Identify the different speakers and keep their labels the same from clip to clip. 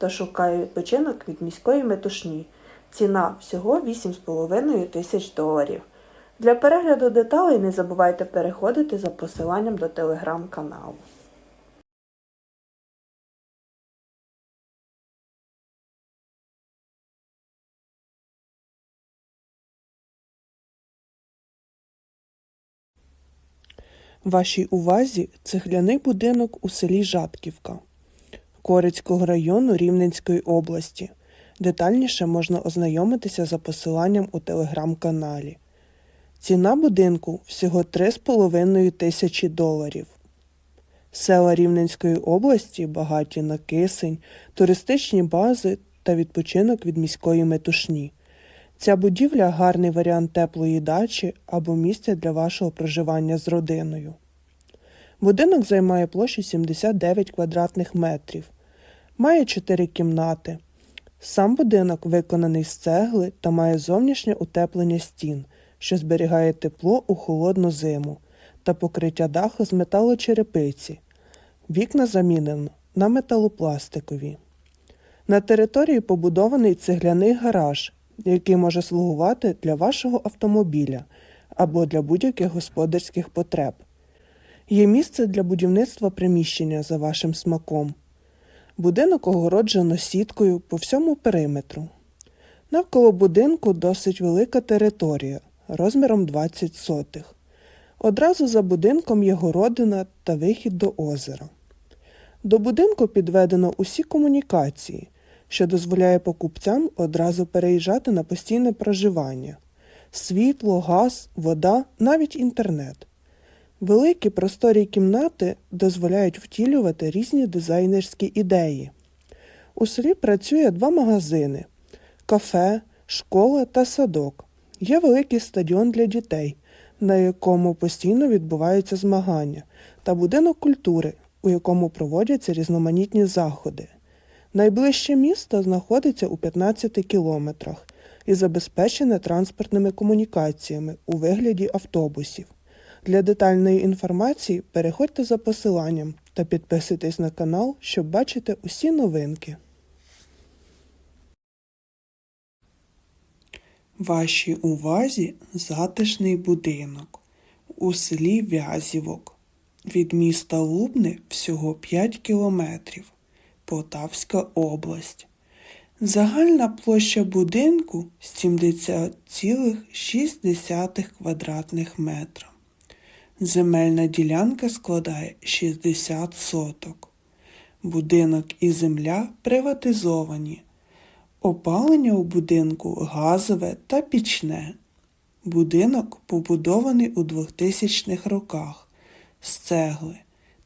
Speaker 1: хто шукає відпочинок від міської метушні. Ціна всього 8,5 тисяч доларів. Для перегляду деталей не забувайте переходити за посиланням до телеграм-каналу.
Speaker 2: Вашій увазі цегляний будинок у селі Жатківка Корицького району Рівненської області. Детальніше можна ознайомитися за посиланням у телеграм-каналі. Ціна будинку всього 3,5 тисячі доларів. Села Рівненської області багаті на кисень, туристичні бази та відпочинок від міської метушні. Ця будівля гарний варіант теплої дачі або місця для вашого проживання з родиною. Будинок займає площу 79 квадратних метрів, має 4 кімнати. Сам будинок виконаний з цегли та має зовнішнє утеплення стін, що зберігає тепло у холодну зиму, та покриття даху з металочерепиці. Вікна замінено на металопластикові. На території побудований цегляний гараж, який може слугувати для вашого автомобіля або для будь-яких господарських потреб. Є місце для будівництва приміщення за вашим смаком. Будинок огороджено сіткою по всьому периметру. Навколо будинку досить велика територія розміром 20 сотих. Одразу за будинком є городина та вихід до озера. До будинку підведено усі комунікації, що дозволяє покупцям одразу переїжджати на постійне проживання: світло, газ, вода, навіть інтернет. Великі просторі кімнати дозволяють втілювати різні дизайнерські ідеї. У селі працює два магазини: кафе, школа та садок. Є великий стадіон для дітей, на якому постійно відбуваються змагання, та будинок культури, у якому проводяться різноманітні заходи. Найближче місто знаходиться у 15 кілометрах і забезпечене транспортними комунікаціями у вигляді автобусів. Для детальної інформації переходьте за посиланням та підписуйтесь на канал, щоб бачити усі новинки. Вашій увазі затишний будинок у селі Вязівок. Від міста Лубни всього 5 кілометрів. Полтавська область. Загальна площа будинку 70,6 квадратних метра. Земельна ділянка складає 60 соток. Будинок і земля приватизовані. Опалення у будинку газове та пічне. Будинок побудований у 2000-х роках з цегли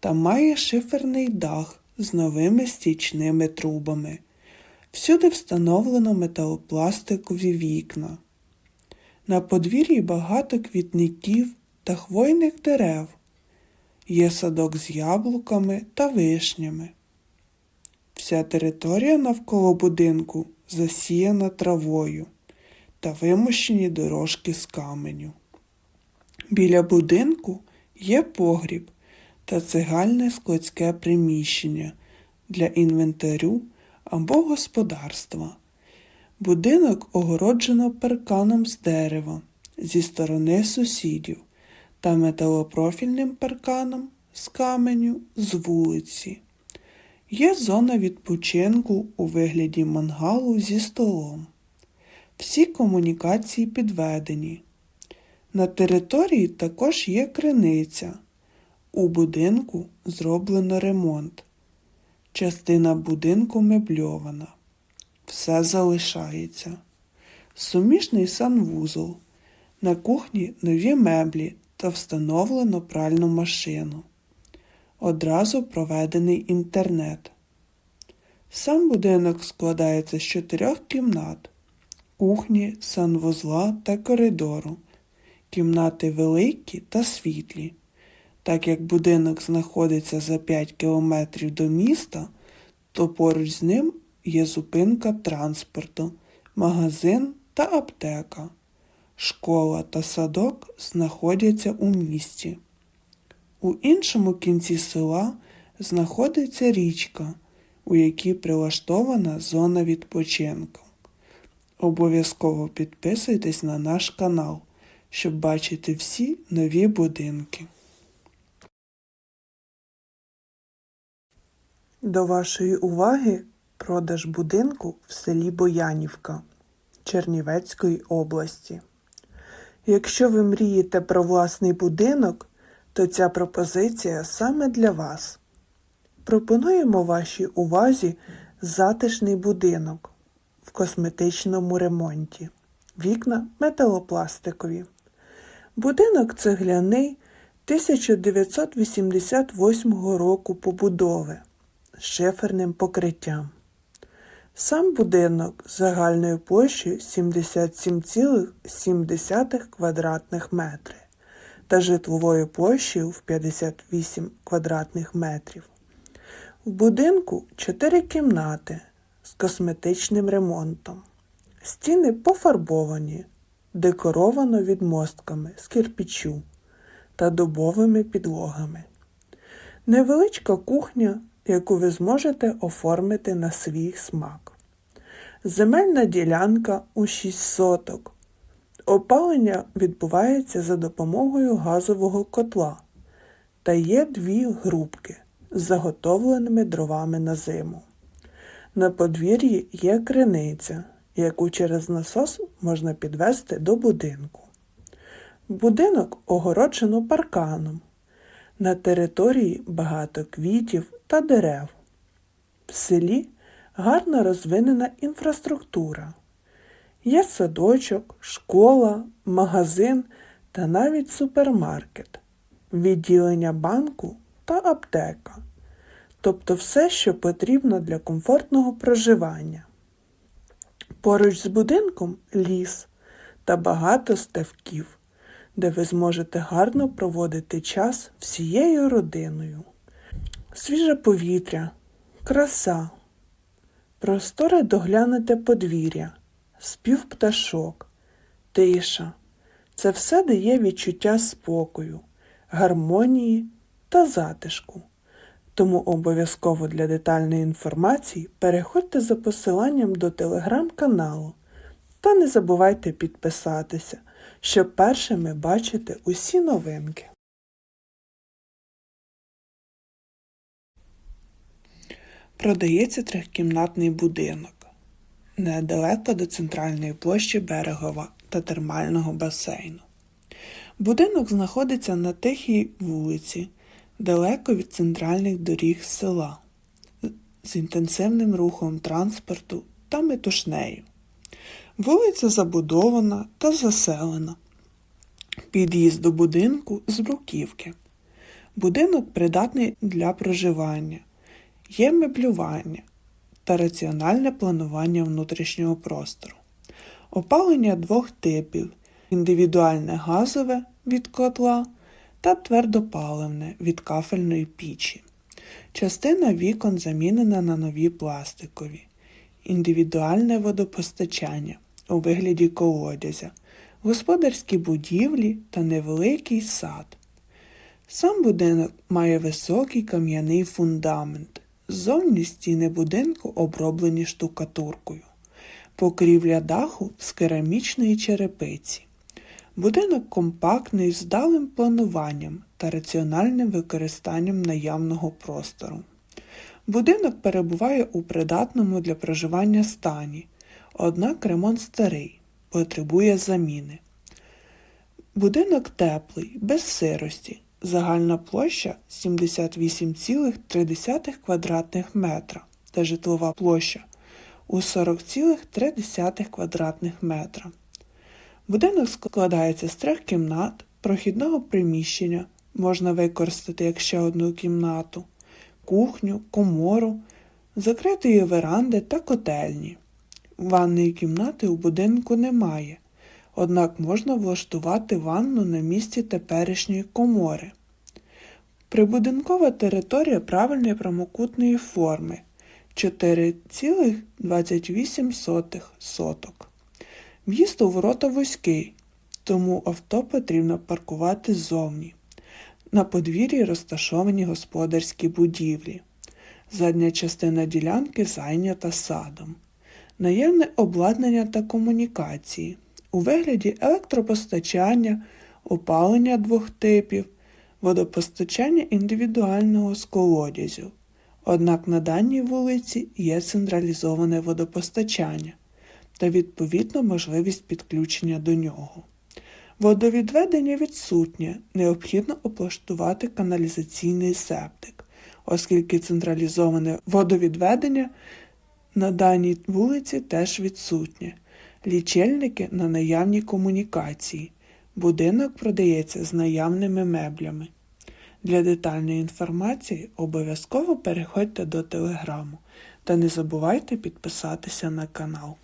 Speaker 2: та має шиферний дах з новими стічними трубами. Всюди встановлено металопластикові вікна. На подвір'ї багато квітників та хвойних дерев. Є садок з яблуками та вишнями. Вся територія навколо будинку засіяна травою та вимощені дорожки з каменю. Біля будинку є погріб та цегальне складське приміщення для інвентарю або господарства. Будинок огороджено парканом з дерева зі сторони сусідів та металопрофільним парканом з каменю з вулиці. Є зона відпочинку у вигляді мангалу зі столом. Всі комунікації підведені. На території також є криниця. У будинку зроблено ремонт. Частина будинку мебльована. Все залишається. Суміжний санвузол. На кухні нові меблі та встановлено пральну машину. Одразу проведений інтернет. Сам будинок складається з чотирьох кімнат кухні, санвузла та коридору. Кімнати великі та світлі. Так як будинок знаходиться за 5 кілометрів до міста, то поруч з ним є зупинка транспорту, магазин та аптека. Школа та садок знаходяться у місті. У іншому кінці села знаходиться річка, у якій прилаштована зона відпочинку. Обов'язково підписуйтесь на наш канал, щоб бачити всі нові будинки. До вашої уваги продаж будинку в селі Боянівка Чернівецької області. Якщо ви мрієте про власний будинок, то ця пропозиція саме для вас. Пропонуємо вашій увазі затишний будинок в косметичному ремонті. Вікна металопластикові. Будинок цегляний 1988 року побудови з шиферним покриттям. Сам будинок загальною площею 77,7 квадратних метри та житловою площею в 58 квадратних метрів. В будинку 4 кімнати з косметичним ремонтом. Стіни пофарбовані, декоровано відмостками з кирпічу та дубовими підлогами. Невеличка кухня, яку ви зможете оформити на свій смак. Земельна ділянка у 6 соток. Опалення відбувається за допомогою газового котла та є дві грубки з заготовленими дровами на зиму. На подвір'ї є криниця, яку через насос можна підвести до будинку. Будинок огороджено парканом. На території багато квітів та дерев. В селі гарно розвинена інфраструктура. Є садочок, школа, магазин та навіть супермаркет, відділення банку та аптека. Тобто все, що потрібно для комфортного проживання. Поруч з будинком ліс та багато ставків, де ви зможете гарно проводити час всією родиною. Свіже повітря, краса, просторе доглянуте подвір'я, спів пташок, тиша. Це все дає відчуття спокою, гармонії та затишку. Тому обов'язково для детальної інформації переходьте за посиланням до телеграм-каналу та не забувайте підписатися, щоб першими бачити усі новинки. Продається трьохкімнатний будинок недалеко до центральної площі Берегова та термального басейну. Будинок знаходиться на тихій вулиці, далеко від центральних доріг села, з інтенсивним рухом транспорту та метушнею. Вулиця забудована та заселена. Під'їзд до будинку з бруківки. Будинок придатний для проживання. Є меблювання та раціональне планування внутрішнього простору. Опалення двох типів: індивідуальне газове від котла та твердопаливне від кафельної пічі. Частина вікон замінена на нові пластикові, індивідуальне водопостачання у вигляді колодязя, господарські будівлі та невеликий сад. Сам будинок має високий кам'яний фундамент. Ззовні стіни будинку оброблені штукатуркою, покрівля даху з керамічної черепиці. Будинок компактний з вдалим плануванням та раціональним використанням наявного простору. Будинок перебуває у придатному для проживання стані, однак ремонт старий, потребує заміни. Будинок теплий, без сирості. Загальна площа 78,3 квадратних метра та житлова площа у 40,3 квадратних метра. Будинок складається з трьох кімнат, прохідного приміщення, можна використати як ще одну кімнату, кухню, комору, закритої веранди та котельні. Ванної кімнати у будинку немає, однак можна влаштувати ванну на місці теперішньої комори. Прибудинкова територія правильної прямокутної форми 4,28 соток. В'їзд у ворота вузький, тому авто потрібно паркувати ззовні. На подвір'ї розташовані господарські будівлі. Задня частина ділянки зайнята садом. Наявне обладнання та комунікації у вигляді електропостачання, опалення двох типів, водопостачання індивідуального з колодязю. Однак на даній вулиці є централізоване водопостачання та відповідно можливість підключення до нього. Водовідведення відсутнє, необхідно облаштувати каналізаційний септик, оскільки централізоване водовідведення на даній вулиці теж відсутнє. Лічильники на наявні комунікації. Будинок продається з наявними меблями. Для детальної інформації обов'язково переходьте до телеграму та не забувайте підписатися на канал.